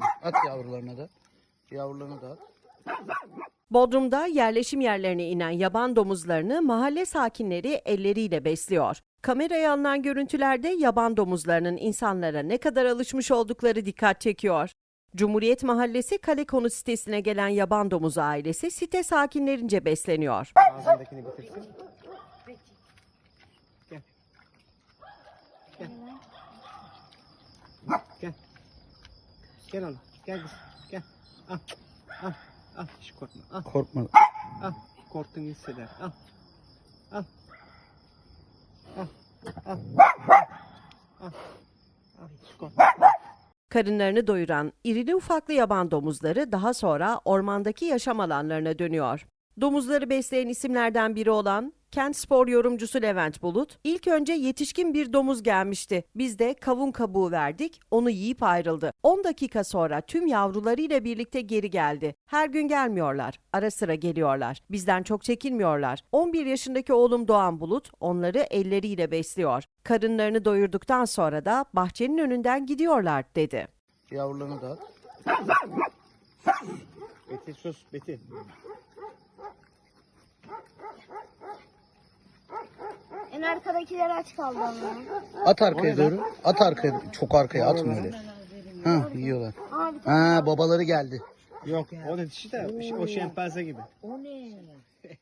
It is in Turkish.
At yavrularına da. Yavrularına da at. Bodrum'da yerleşim yerlerine inen yaban domuzlarını mahalle sakinleri elleriyle besliyor. Kameraya alınan görüntülerde yaban domuzlarının insanlara ne kadar alışmış oldukları dikkat çekiyor. Cumhuriyet Mahallesi Kalekonu sitesine gelen yaban domuzu ailesi site sakinlerince besleniyor. Ağzındakini bitirsin. Gel. Gel. Gel. Gel oğlum. Gel kız. Gel. Al. Al. Al. Hiç korkma. Al. Korkma. Al. Korktuğunu hisseder. Al. Al. Al. Al. Al. Al. Hiç korkma. Karınlarını doyuran irili ufaklı yaban domuzları daha sonra ormandaki yaşam alanlarına dönüyor. Domuzları besleyen isimlerden biri olan Kent Spor yorumcusu Levent Bulut, ilk önce yetişkin bir domuz gelmişti. Biz de kavun kabuğu verdik, onu yiyip ayrıldı. 10 dakika sonra tüm yavrularıyla birlikte geri geldi. Her gün gelmiyorlar, ara sıra geliyorlar. Bizden çok çekinmiyorlar. 11 yaşındaki oğlum Doğan Bulut onları elleriyle besliyor. Karınlarını doyurduktan sonra da bahçenin önünden gidiyorlar dedi. Yavrularına da. Beti sus. Beti. Arkadakiler aç kaldı ama. At arkaya doğru. At arkaya. Çok arkaya atma öyle. Ha yiyorlar. Ha babaları geldi. Yok. O da dişi de o şempanze gibi. O ne?